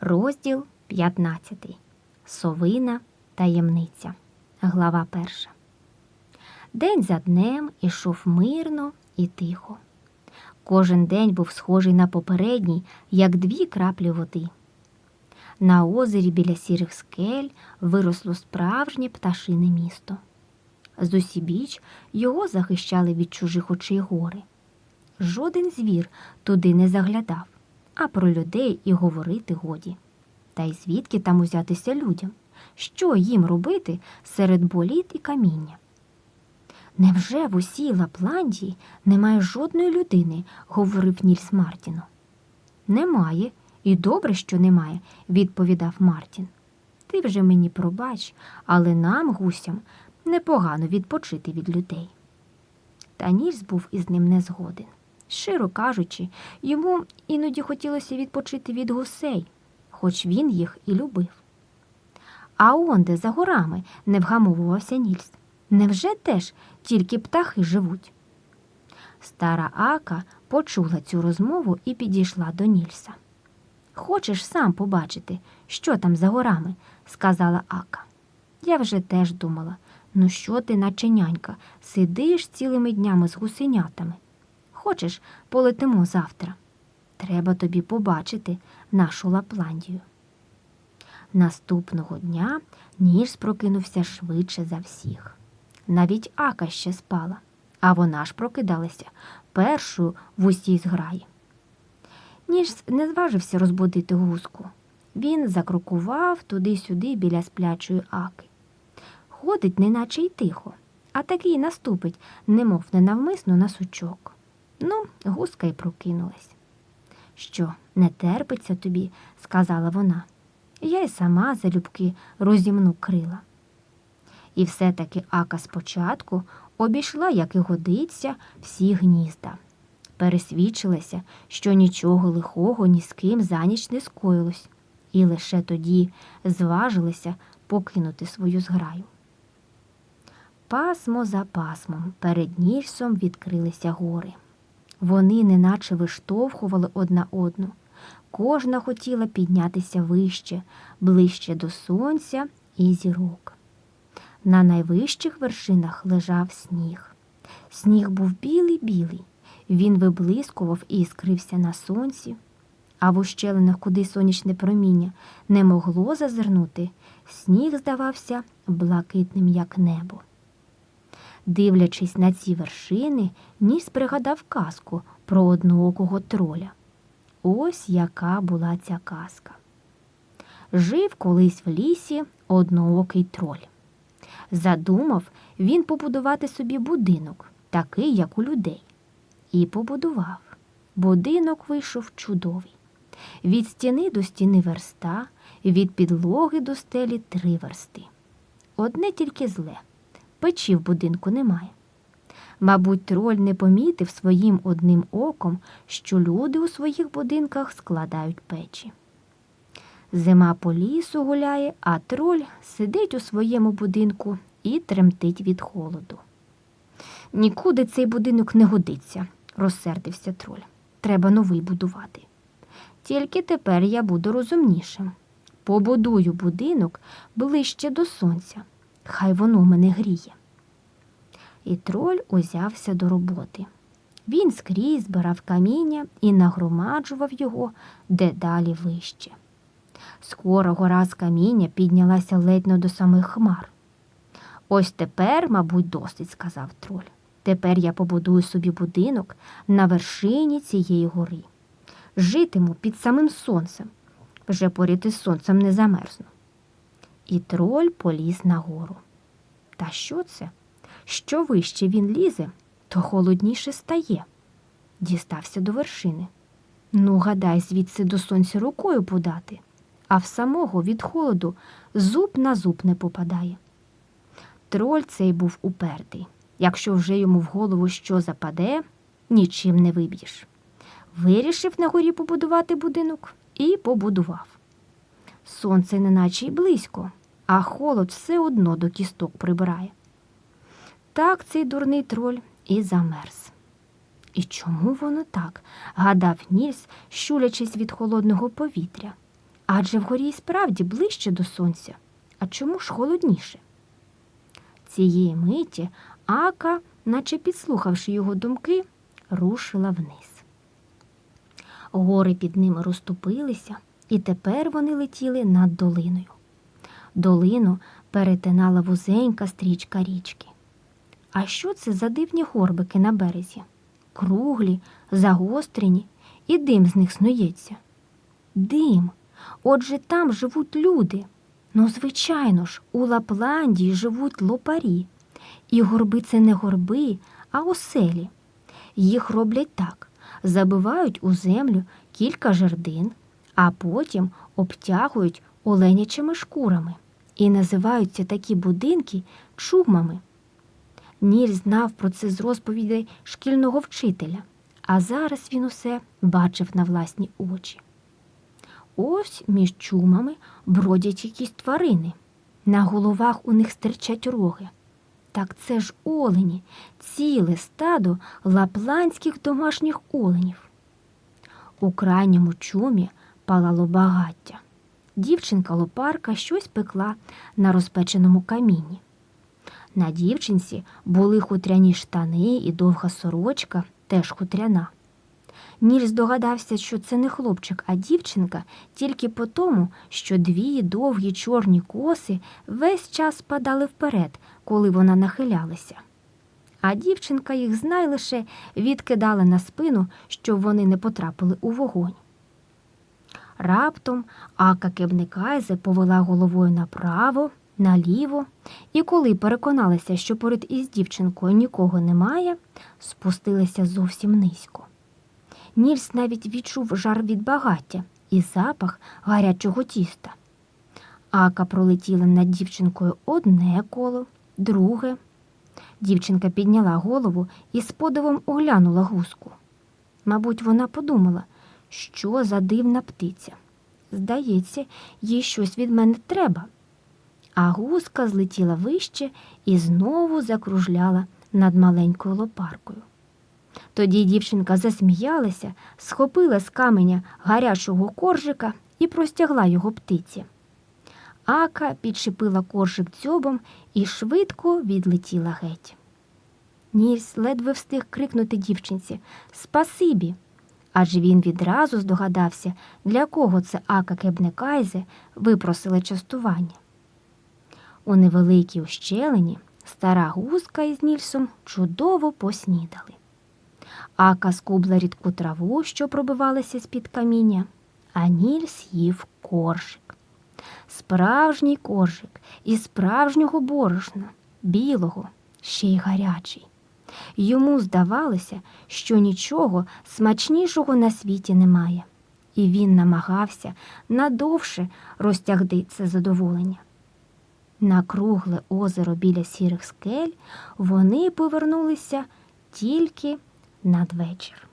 Розділ 15. Совина таємниця. Глава перша. День за днем ішов мирно і тихо. Кожен день був схожий на попередній, як дві краплі води. На озері біля сірих скель виросло справжнє пташине місто. З усібіч його захищали від чужих очей гори. Жоден звір туди не заглядав, а про людей і говорити годі. Та й звідки там узятися людям? Що їм робити серед боліт і каміння? Невже в усій Лапландії немає жодної людини, говорив Нільс Мартіну. Немає, і добре, що немає, відповідав Мартін. Ти вже мені пробач, але нам, гусям, непогано відпочити від людей. Та Нільс був із ним не згоден. Щиро кажучи, йому іноді хотілося відпочити від гусей, хоч він їх і любив. А онде за горами не вгамовувався Нільс. Невже теж тільки птахи живуть? Стара Ака почула цю розмову і підійшла до Нільса. Хочеш сам побачити, що там за горами, сказала Ака. Я вже теж думала, ну що ти, наче нянька, сидиш цілими днями з гусенятами. Хочеш, полетимо завтра. Треба тобі побачити нашу Лапландію. Наступного дня Ніж прокинувся швидше за всіх. Навіть Ака ще спала, а вона ж прокидалася першою в усій зграї. Ніж не зважився розбудити гуску. Він закрокував туди-сюди біля сплячої аки. Ходить, неначе й тихо, а такий наступить, немов ненавмисно на сучок. Ну, гуска й прокинулась. Що, не терпиться тобі, сказала вона. Я й сама залюбки розімну крила. І все-таки Ака спочатку обійшла, як і годиться, всі гнізда. Пересвідчилася, що нічого лихого ні з ким за ніч не скоїлось, і лише тоді зважилася покинути свою зграю. Пасмо за пасмом перед Нільсом відкрилися гори. Вони неначе виштовхували одна одну. Кожна хотіла піднятися вище, ближче до сонця і зірок. На найвищих вершинах лежав сніг. Сніг був білий-білий, він виблискував і іскрився на сонці, а в ущелинах, куди сонячне проміння не могло зазирнути, сніг здавався блакитним, як небо. Дивлячись на ці вершини, ніс пригадав казку про одноокого троля. Ось яка була ця казка. Жив колись в лісі одноокий троль. Задумав він побудувати собі будинок, такий, як у людей. І побудував. Будинок вийшов чудовий. Від стіни до стіни верста, від підлоги до стелі три версти. Одне тільки зле печі в будинку немає. Мабуть, троль не помітив своїм одним оком, що люди у своїх будинках складають печі. Зима по лісу гуляє, а троль сидить у своєму будинку і тремтить від холоду. Нікуди цей будинок не годиться, розсердився троль. Треба новий будувати. Тільки тепер я буду розумнішим. Побудую будинок ближче до сонця. Хай воно мене гріє. І троль узявся до роботи. Він скрізь збирав каміння і нагромаджував його дедалі вище. Скоро гора з каміння піднялася ледь не до самих хмар. Ось тепер, мабуть, досить, сказав троль. Тепер я побудую собі будинок на вершині цієї гори. Житиму під самим сонцем. Вже поряд із сонцем не замерзну. І троль поліз нагору. Та що це? Що вище він лізе, то холодніше стає. Дістався до вершини. Ну, гадай, звідси до сонця рукою подати, а в самого від холоду зуб на зуб не попадає. Троль цей був упертий. Якщо вже йому в голову що западе, нічим не виб'єш. Вирішив на горі побудувати будинок і побудував. Сонце неначе й близько, а холод все одно до кісток прибирає. Так цей дурний троль і замерз. І чому воно так? гадав Нільс, щулячись від холодного повітря. Адже вгорі й справді ближче до сонця. А чому ж холодніше? Цієї миті Ака, наче підслухавши його думки, рушила вниз. Гори під ними розступилися, і тепер вони летіли над долиною. Долину перетинала вузенька стрічка річки. А що це за дивні горбики на березі? Круглі, загострені, і дим з них снується. Дим. Отже, там живуть люди. Ну, звичайно ж, у Лапландії живуть лопарі. І горби це не горби, а оселі. Їх роблять так: забивають у землю кілька жердин, а потім обтягують оленячими шкурами. І називаються такі будинки чумами. Ніль знав про це з розповідей шкільного вчителя, а зараз він усе бачив на власні очі. Ось між чумами бродять якісь тварини. На головах у них стирчать роги. Так це ж олені, ціле стадо лапландських домашніх оленів. У крайньому чумі палало багаття. Дівчинка лопарка щось пекла на розпеченому камінні. На дівчинці були хутряні штани і довга сорочка, теж хутряна. Ніж здогадався, що це не хлопчик, а дівчинка тільки по тому, що дві довгі чорні коси весь час спадали вперед, коли вона нахилялася. А дівчинка їх знай лише відкидала на спину, щоб вони не потрапили у вогонь. Раптом Ака Кебникайзе повела головою направо, наліво, і коли переконалася, що поряд із дівчинкою нікого немає, спустилася зовсім низько. Нільс навіть відчув жар від багаття і запах гарячого тіста. Ака пролетіла над дівчинкою одне коло, друге. Дівчинка підняла голову і з подивом оглянула гуску. Мабуть, вона подумала, що за дивна птиця. Здається, їй щось від мене треба. А гуска злетіла вище і знову закружляла над маленькою лопаркою. Тоді дівчинка засміялася, схопила з каменя гарячого коржика і простягла його птиці. Ака підшипила коржик дзьобом і швидко відлетіла геть. Нільс ледве встиг крикнути дівчинці Спасибі. Адже він відразу здогадався, для кого це Ака Кебнекайзе випросила частування. У невеликій ущелині стара гуска із Нільсом чудово поснідали. Ака скубла рідку траву, що пробивалася з-під каміння, а Нільс їв коржик. Справжній коржик із справжнього борошна, білого, ще й гарячий. Йому здавалося, що нічого смачнішого на світі немає, і він намагався надовше розтягти це задоволення. На кругле озеро біля сірих скель вони повернулися тільки надвечір.